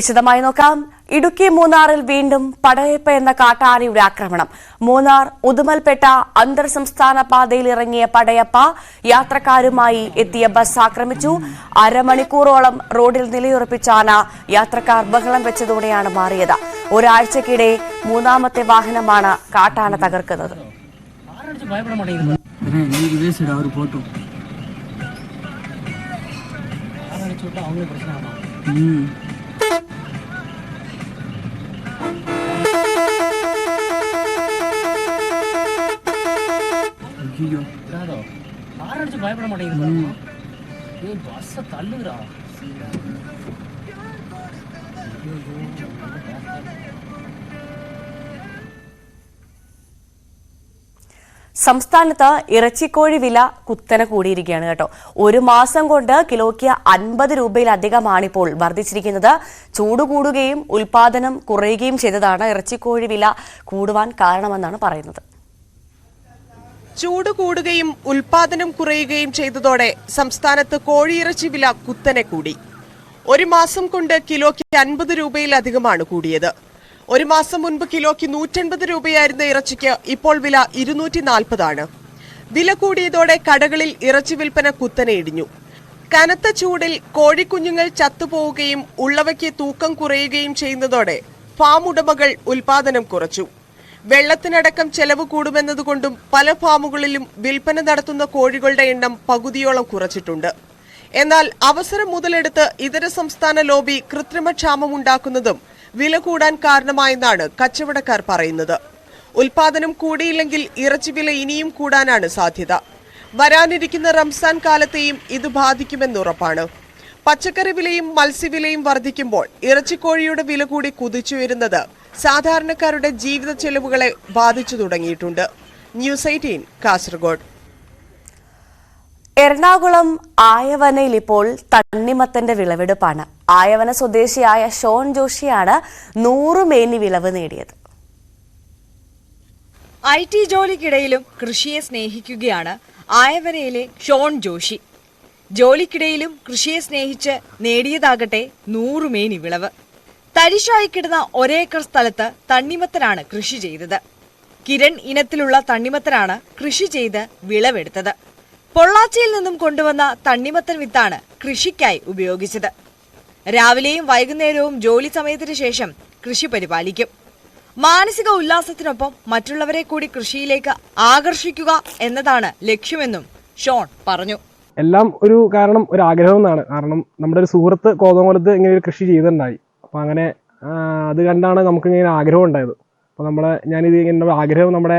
വിശദമായി നോക്കാം. ഇടുക്കി മൂന്നാറിൽ വീണ്ടും പടയപ്പ എന്ന കാട്ടാനയുടെ ആക്രമണം. മൂന്നാർ ഉദുമൽപേട്ട അന്തർ സംസ്ഥാന പാതയിൽ ഇറങ്ങിയ പടയപ്പ യാത്രക്കാരുമായി എത്തിയ ബസ് ആക്രമിച്ചു. അരമണിക്കൂറോളം റോഡിൽ നിലയുറപ്പിച്ച ആന യാത്രക്കാർ ബഹളം വെച്ചതോടെയാണ് മാറിയത്. ഒരാഴ്ചക്കിടെ മൂന്നാമത്തെ വാഹനമാണ് കാട്ടാന തകർക്കുന്നത്. അവരുടെ പേടിക്കും ആരടിച്ച് സംസ്ഥാനത്ത് ഇറച്ചിക്കോഴി വില കുത്തനെ കൂടിയിരിക്കുകയാണ് കേട്ടോ. ഒരു മാസം കൊണ്ട് കിലോയ്ക്ക് അൻപത് രൂപയിലധികമാണ് ഇപ്പോൾ വർദ്ധിച്ചിരിക്കുന്നത്. ചൂട് കൂടുകയും ഉൽപാദനം കുറയുകയും ചെയ്തതാണ് ഇറച്ചിക്കോഴി വില കൂടുവാൻ കാരണമെന്നാണ് പറയുന്നത്. ചൂട് കൂടുകയും ഉൽപാദനം കുറയുകയും ചെയ്തതോടെ സംസ്ഥാനത്ത് കോഴിയിറച്ചി വില കുത്തനെ കൂടി. ഒരു മാസം കൊണ്ട് കിലോയ്ക്ക് അൻപത് രൂപയിലധികമാണ് കൂടിയത്. ഒരു മാസം മുൻപ് കിലോയ്ക്ക് നൂറ്റൻപത് രൂപയായിരുന്ന ഇറച്ചിക്ക് ഇപ്പോൾ വില ഇരുന്നൂറ്റി നാൽപ്പതാണ് വില കൂടിയതോടെ കടകളിൽ ഇറച്ചി വിൽപ്പന കുത്തനെ ഇടിഞ്ഞു. കനത്ത ചൂടിൽ കോഴിക്കുഞ്ഞുങ്ങൾ ചത്തുപോവുകയും ഉള്ളവയ്ക്ക് തൂക്കം കുറയുകയും ചെയ്യുന്നതോടെ ഫാം ഉടമകൾ ഉൽപാദനം കുറച്ചു. വെള്ളത്തിനടക്കം ചെലവ് കൂടുമെന്നതുകൊണ്ടും പല ഫാമുകളിലും വിൽപ്പന നടത്തുന്ന കോഴികളുടെ എണ്ണം പകുതിയോളം കുറച്ചിട്ടുണ്ട്. എന്നാൽ അവസരം മുതലെടുത്ത് ഇതര സംസ്ഥാന ലോബി കൃത്രിമക്ഷാമമുണ്ടാക്കുന്നതും വില കൂടാൻ കാരണമായെന്നാണ് കച്ചവടക്കാർ പറയുന്നത്. ഉൽപാദനം കൂടിയില്ലെങ്കിൽ ഇറച്ചി വില ഇനിയും കൂടാനാണ് സാധ്യത. വരാനിരിക്കുന്ന റംസാൻ കാലത്തെയും ഇത് ബാധിക്കുമെന്നുറപ്പാണ്. പച്ചക്കറി വിലയും മത്സ്യവിലയും വർദ്ധിക്കുമ്പോൾ ഇറച്ചിക്കോഴിയുടെ വില കൂടി കുതിച്ചുയരുന്നത് സാധാരണക്കാരുടെ ജീവിത ചെലവുകളെ ബാധിച്ചു തുടങ്ങിയിട്ടുണ്ട്. News eighteen Kasaragod. എറണാകുളം ആയവനയിൽ ഇപ്പോൾ തണ്ണിമത്തന്റെ വിളവെടുപ്പാണ്. ആയവന സ്വദേശിയായ ഷോൺ ജോഷിയാണ് നൂറ് മേനി വിളവ് നേടിയത്. ഐ ടി ജോലിക്കിടയിലും കൃഷിയെ സ്നേഹിക്കുകയാണ് ആയവനയിലെ ഷോൺ ജോഷി. ജോലിക്കിടയിലും കൃഷിയെ സ്നേഹിച്ച് നേടിയതാകട്ടെ നൂറുമേനി വിളവ്. തരിശായി കിടന്ന ഒരേക്കർ സ്ഥലത്ത് തണ്ണിമത്തനാണ് കൃഷി ചെയ്തത്. കിരൺ ഇനത്തിലുള്ള തണ്ണിമത്തനാണ് കൃഷി ചെയ്ത് വിളവെടുത്തത്. പൊള്ളാച്ചിയിൽ നിന്നും കൊണ്ടുവന്ന തണ്ണിമത്തൻ വിത്താണ് കൃഷിക്കായി ഉപയോഗിച്ചത്. രാവിലെയും വൈകുന്നേരവും ജോലി സമയത്തിന് ശേഷം കൃഷി പരിപാലിക്കും. മാനസിക ഉല്ലാസത്തിനൊപ്പം മറ്റുള്ളവരെ കൂടി കൃഷിയിലേക്ക് ആകർഷിക്കുക എന്നതാണ് ലക്ഷ്യമെന്നും ഷോൺ പറഞ്ഞു. എല്ലാം ഒരു കാരണം ഒരു ആഗ്രഹം എന്നാണ്. കാരണം നമ്മുടെ ഒരു സുഹൃത്ത് കോതമംഗലത്ത് ഇങ്ങനെ ഒരു കൃഷി ചെയ്തിട്ടുണ്ടായി. അപ്പോൾ അങ്ങനെ അത് കണ്ടാണ് നമുക്കിങ്ങനെ ആഗ്രഹം ഉണ്ടായത് അപ്പോൾ നമ്മളെ ഞാനിത് ഇങ്ങനെ ആഗ്രഹം നമ്മുടെ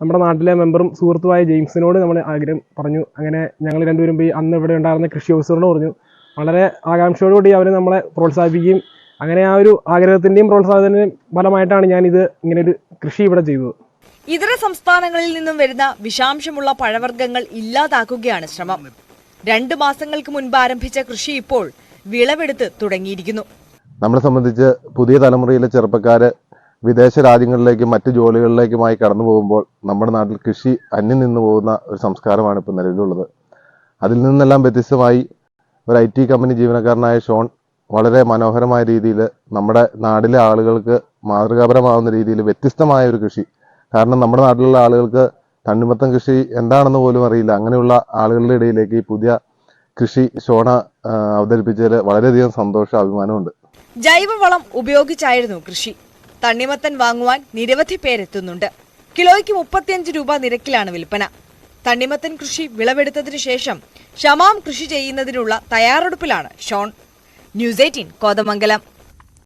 നമ്മുടെ നാട്ടിലെ മെമ്പറും സുഹൃത്തുമായ ജെയിംസിനോട് നമ്മൾ ആഗ്രഹം പറഞ്ഞു. അങ്ങനെ ഞങ്ങൾ രണ്ടുപേരും പോയി അന്ന് ഇവിടെ ഉണ്ടായിരുന്ന കൃഷി ഓഫീസറിനോട് പറഞ്ഞു. വളരെ ആകാംക്ഷയോടുകൂടി അവർ നമ്മളെ പ്രോത്സാഹിപ്പിക്കുകയും അങ്ങനെ ആ ഒരു ആഗ്രഹത്തിന്റെയും പ്രോത്സാഹനത്തിന്റെയും ഫലമായിട്ടാണ് ഞാനിത് ഇങ്ങനെ ഒരു കൃഷി ഇവിടെ ചെയ്തത്. ഇതര സംസ്ഥാനങ്ങളിൽ നിന്നും വരുന്ന വിഷാംശമുള്ള പഴവർഗങ്ങൾ ഇല്ലാതാക്കുകയാണ് ശ്രമം. രണ്ടു മാസങ്ങൾക്ക് മുൻപ് ആരംഭിച്ച കൃഷി ഇപ്പോൾ വിളവെടുത്ത് തുടങ്ങിയിരിക്കുന്നു. നമ്മളെ സംബന്ധിച്ച് പുതിയ തലമുറയിലെ ചെറുപ്പക്കാർ വിദേശ രാജ്യങ്ങളിലേക്കും മറ്റ് ജോലികളിലേക്കുമായി കടന്നു പോകുമ്പോൾ നമ്മുടെ നാട്ടിൽ കൃഷി അന്യം നിന്ന് പോകുന്ന ഒരു സംസ്കാരമാണ് ഇപ്പോൾ നിലവിലുള്ളത്. അതിൽ നിന്നെല്ലാം വ്യത്യസ്തമായി ഒരു ഐ ടി കമ്പനി ജീവനക്കാരനായ ഷോൺ വളരെ മനോഹരമായ രീതിയിൽ നമ്മുടെ നാട്ടിലെ ആളുകൾക്ക് മാതൃകാപരമാവുന്ന രീതിയിൽ വ്യത്യസ്തമായ ഒരു കൃഷി. കാരണം നമ്മുടെ നാട്ടിലുള്ള ആളുകൾക്ക് തണ്ണിമത്തം കൃഷി എന്താണെന്ന് പോലും അറിയില്ല. അങ്ങനെയുള്ള ആളുകളുടെ ഇടയിലേക്ക് ഈ പുതിയ കൃഷി ഷോണ അവതരിപ്പിച്ചതിൽ വളരെയധികം സന്തോഷം അഭിമാനമുണ്ട്. ജൈവവളം ഉപയോഗിച്ചായിരുന്നു കൃഷി. തണ്ണിമത്തൻ വാങ്ങുവാൻ നിരവധി പേരെത്തുന്നുണ്ട്. കിലോയ്ക്ക് മുപ്പത്തിയഞ്ച് രൂപ നിരക്കിലാണ് വിൽപ്പന. തണ്ണിമത്തൻ കൃഷി വിളവെടുത്തതിനു ശേഷം ഷമാം കൃഷി ചെയ്യുന്നതിനുള്ള തയ്യാറെടുപ്പിലാണ് ഷോൺ. News eighteen Kothamangalam.